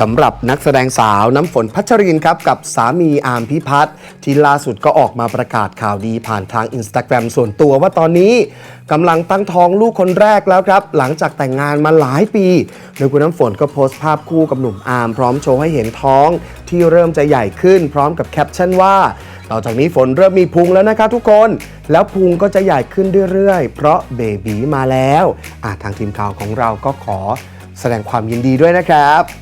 สำหรับนักแสดงสาวน้ำฝนพัชรินครับกับสามีอาร์มพิพัฒน์ที่ล่าสุดก็ออกมาประกาศข่าวดีผ่านทาง Instagram ส่วนตัวว่าตอนนี้กำลังตั้งท้องลูกคนแรกแล้วครับ หลังจากแต่งงานมาหลายปี โดยคุณน้ำฝนก็โพสต์ภาพคู่กับหนุ่มอาร์มพร้อมโชว์ให้เห็นท้องที่เริ่มจะใหญ่ขึ้นพร้อมกับแคปชั่นว่าต่อจากนี้ฝนเริ่มมีพุงแล้วนะคะทุกคน แล้วพุงก็จะใหญ่ขึ้นเรื่อยๆ เพราะเบบีมาแล้วอะทางทีมข่าวของเราก็ขอแสดงความยินดีด้วยนะครับ